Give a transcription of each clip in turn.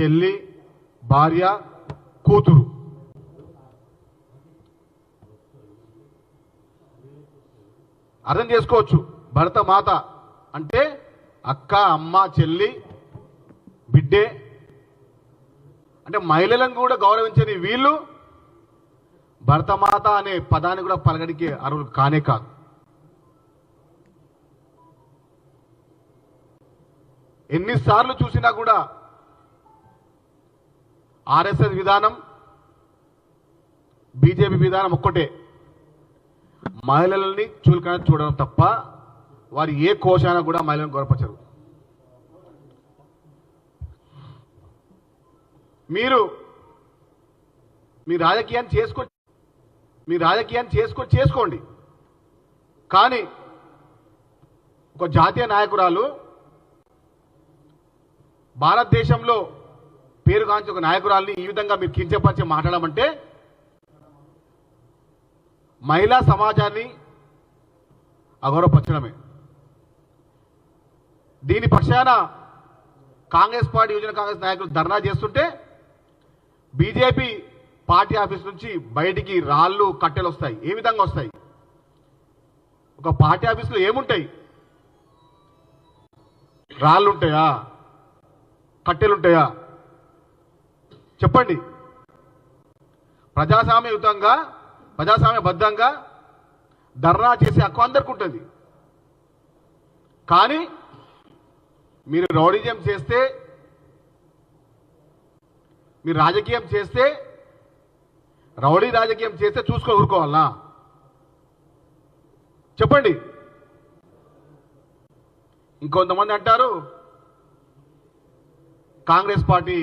చెల్లి భార్య కూతురు. అర్థం చేసుకోవచ్చు. భర్త మాత అంటే అక్క అమ్మ చెల్లి బిడ్డే. అంటే మహిళలను కూడా గౌరవించని వీళ్ళు భరతమాత అనే పదాన్ని కూడా పలకడికి అర్హులు కానే కాదు. ఎన్నిసార్లు చూసినా కూడా ఆర్ఎస్ఎస్ విధానం బీజేపీ విధానం ఒక్కటే. మహిళలని చులకన చూడడం తప్ప వారు ఏ కోశాన కూడా మహిళలను గౌరవపరచరు. మీరు మీ రాజకీయాన్ని చేసుకో మీ రాజకీయాన్ని చేసుకో చేసుకోండి. కానీ ఒక జాతీయ నాయకురాలు భారతదేశంలో పేరుగాంచి ఒక నాయకురాల్ని ఈ విధంగా మీరు కించపరిచి మాట్లాడమంటే మహిళా సమాజాన్ని అగౌరవపరచడమే. దీని పక్షాన కాంగ్రెస్ పార్టీ యువజన కాంగ్రెస్ నాయకులు ధర్నా చేస్తుంటే బీజేపీ పార్టీ ఆఫీస్ నుంచి బయటికి రాళ్ళు కట్టెలు వస్తాయి. ఏ విధంగా వస్తాయి? ఒక పార్టీ ఆఫీసులో ఏముంటాయి? రాళ్ళు ఉంటాయా కట్టెలు ఉంటాయా చెప్పండి. ప్రజాస్వామ్యయుతంగా ప్రజాస్వామ్యబద్ధంగా ధర్నా చేసే హక్కు అందరికి ఉంటుంది. కానీ మీరు రౌడిజం చేస్తే మీరు రాజకీయం చేస్తే రౌడీ రాజకీయం చేస్తే చూసుకొని ఊరుకోవాలా చెప్పండి. ఇంకొంతమంది అంటారు కాంగ్రెస్ పార్టీ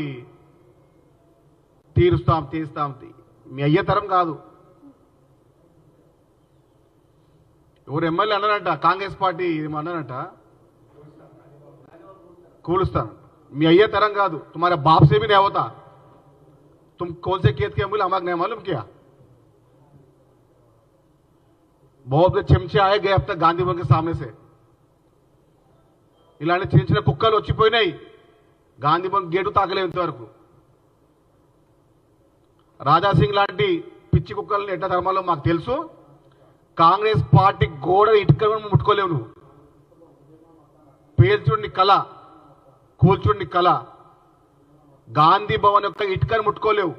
తీరుస్తాం తీరుస్తాం తీ- మీ అయ్యే తరం కాదు ఎవరు ఎమ్మెల్యే అన్నారంట కాంగ్రెస్ పార్టీ ఏమో అన్నారంట కూలుస్తాను మీ అయ్యే తరం కాదు తుమారా బాప్ से भी नहीं होता तुम कौन से खेत के मूल हमारे नहीं मालूम क्या बहुत చెంచే आए गए अब तक गांधी भवन के सामने से ఇలాంటి చిన్న చిన్న కుక్కలు వచ్చిపోయినాయి గాంధీ భవన్ గేటు తాకలేవు ఇంతవరకు రాజాసింగ్ లాంటి పిచ్చి కుక్కల్ని ఎట్లా ధర్మాలో మాకు తెలుసు. కాంగ్రెస్ పార్టీ గోడ ఇటుక ముట్టుకోలేవు నువ్వు. పేల్చుడిని కళ కూల్చుడిని కళ. గాంధీ భవన్ యొక్క ఇటుకను ముట్టుకోలేవు.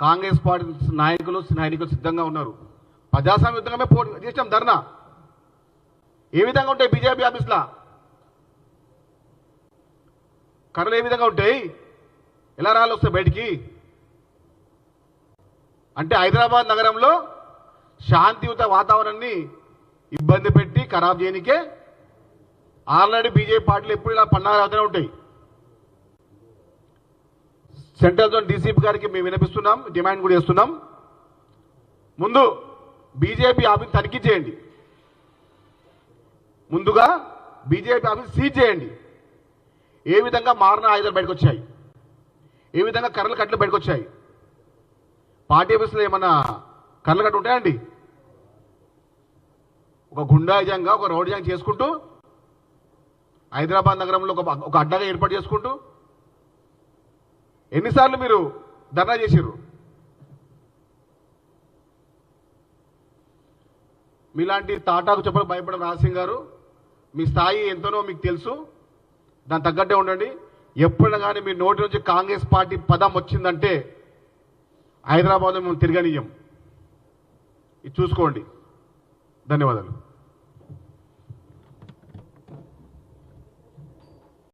కాంగ్రెస్ పార్టీ నాయకులు నాయకులు సిద్ధంగా ఉన్నారు. ప్రజాస్వామ్య యుద్ధంగా పోటీ చేసాం ధర్నా. ఏ విధంగా ఉంటాయి బీజేపీ ఆఫీస్లా? కర్రలు ఏ విధంగా ఉంటాయి? ఎలా రాళ్ళు వస్తాయి బయటికి? అంటే హైదరాబాద్ నగరంలో శాంతియుత వాతావరణాన్ని ఇబ్బంది పెట్టి ఖరాబ్ చేయనికే ఆల్రెడీ బీజేపీ పార్టీలు ఎప్పుడు ఇలా పన్నాలు అవుతూనే ఉంటాయి. సెంట్రల్ జోన్ డీసీపీ గారికి మేము వినిపిస్తున్నాం డిమాండ్ కూడా చేస్తున్నాం. ముందు బీజేపీ ఆఫీస్ తనిఖీ చేయండి. ముందుగా బీజేపీ ఆఫీస్ సీజ్ చేయండి. ఏ విధంగా మారిన ఆయుధాలు బయటకు వచ్చాయి? ఏ విధంగా కర్రలు కట్టలు బయటకు వచ్చాయి పార్టీ ఆఫీసులో ఏమన్నా కర్రలు కట్టు ఉంటాయండి? ఒక గుండాయిజంగా ఒక రౌడిజంగా చేసుకుంటూ హైదరాబాద్ నగరంలో ఒక ఒక అడ్డగా ఏర్పాటు చేసుకుంటూ ఎన్నిసార్లు మీరు ధర్నా చేసిర్రు? మీలాంటి తాటాకు చెప్పలు భయపడిన రాజసింగ్ గారు. మీ స్థాయి ఎంతనో మీకు తెలుసు. దాని తగ్గట్టే ఉండండి. ఎప్పుడైనా కానీ మీ నోటి నుంచి కాంగ్రెస్ పార్టీ పదం వచ్చిందంటే హైదరాబాద్లో మేము తిరగనియం. ఇది చూసుకోండి. ధన్యవాదాలు.